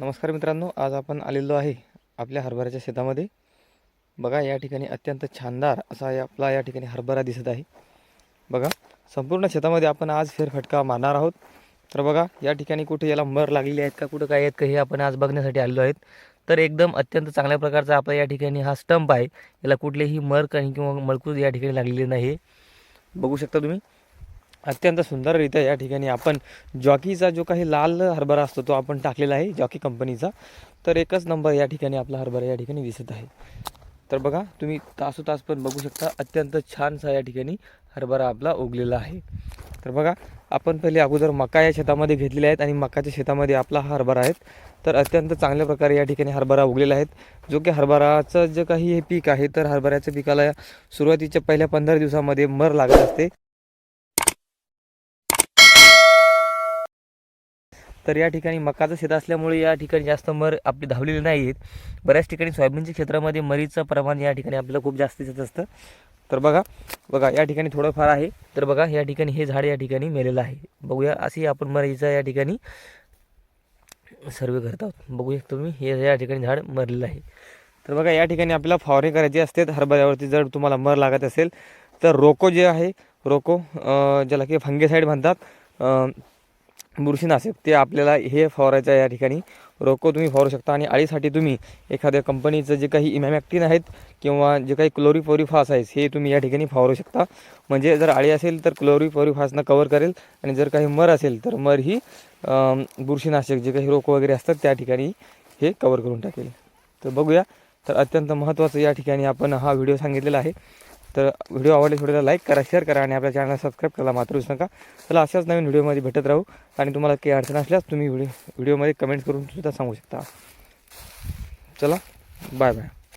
नमस्कार मित्रांनो आज आपण आलेलो आहे आपल्या हरभऱ्याच्या शेतामध्ये. बघा या ठिकाणी अत्यंत छानदार असा या- आपला या ठिकाणी हरभरा दिसत आहे. बघा संपूर्ण शेतामध्ये आपण आज फेरफटका मारणार आहोत. तर बघा या ठिकाणी कुठे याला मर लागलेली आहेत का कुठं काय आहेत का हे आपण आज बघण्यासाठी आलेलो आहेत. तर एकदम अत्यंत चांगल्या प्रकारचा आपला या ठिकाणी हा स्टंप आहे. याला कुठलेही मर काही किंवा मळकूज या ठिकाणी लागलेले नाही. बघू शकता तुम्ही. अत्यंत सुंदररित्या या ठिकाणी आपण जॉकीचा जो काही लाल हरभरा असतो तो आपण टाकलेला आहे जॉकी कंपनीचा. तर एकच नंबर या ठिकाणी आपला हरभरा या ठिकाणी दिसत आहे. तर बघा तुम्ही तासोतास पण बघू शकता अत्यंत छानसा या ठिकाणी हरभरा आपला उगलेला आहे. तर बघा आपण पहिले अगोदर मका या शेतामध्ये घेतलेले आहेत आणि मकाच्या शेतामध्ये आपला हा हरभरा आहे. तर अत्यंत चांगल्या प्रकारे या ठिकाणी हरभरा उगलेला आहेत जो की हरभराचं जे काही हे पीक आहे तर हरभऱ्याच्या पिकाला सुरुवातीच्या पहिल्या पंधरा दिवसामध्ये मर लागत असते. तर या ठिकाणी मकाचं शेत असल्यामुळे या ठिकाणी जास्त मर आपली धावलेली नाही आहेत बऱ्याच ठिकाणी सोयाबीनच्या क्षेत्रामध्ये मरीचं प्रमाण या ठिकाणी आपल्याला खूप जास्त दिसत असतं. तर बघा बघा या ठिकाणी थोडंफार आहे. तर बघा या ठिकाणी हे झाड या ठिकाणी मेलेलं आहे. बघूया अशी आपण मरीचा या ठिकाणी सर्वे करत आहोत. बघू तुम्ही हे या ठिकाणी झाड मरलेलं आहे. तर बघा या ठिकाणी आपल्याला फवारणी करायची असते. हरभऱ्यावरती जर तुम्हाला मर लागत असेल तर रोको जे आहे रोको ज्याला की फंगेसाईड म्हणतात बुरशीनाशक ते आपल्याला हे फवारायचं या ठिकाणी. रोको तुम्ही फवारू शकता आणि आळीसाठी तुम्ही एखाद्या कंपनीचं जे काही इमॅमॅक्टिन आहेत किंवा जे काही क्लोरीपोरिफास आहे हे तुम्ही या ठिकाणी फवारू शकता. म्हणजे जर अळी असेल तर क्लोरीपोरिफासनं कवर करेल आणि जर काही मर असेल तर मर ही बुरशीनाशक जे काही रोको वगैरे असतात त्या ठिकाणी हे कवर करून टाकेल. तर बघूया. तर अत्यंत महत्त्वाचं या ठिकाणी आपण हा व्हिडिओ सांगितलेला आहे. तर व्हिडिओ आवडले थोड्याला लाईक करा शेअर करा आणि आपल्या चॅनलला सबस्क्राईब करायला मात्र विसरू नका. चला अशाच नवीन व्हिडिओमध्ये भेटत राहू आणि तुम्हाला काही अडचण असल्यास तुम्ही व्हिडिओ व्हिडिओमध्ये कमेंट करून सुद्धा सांगू शकता. चला बाय बाय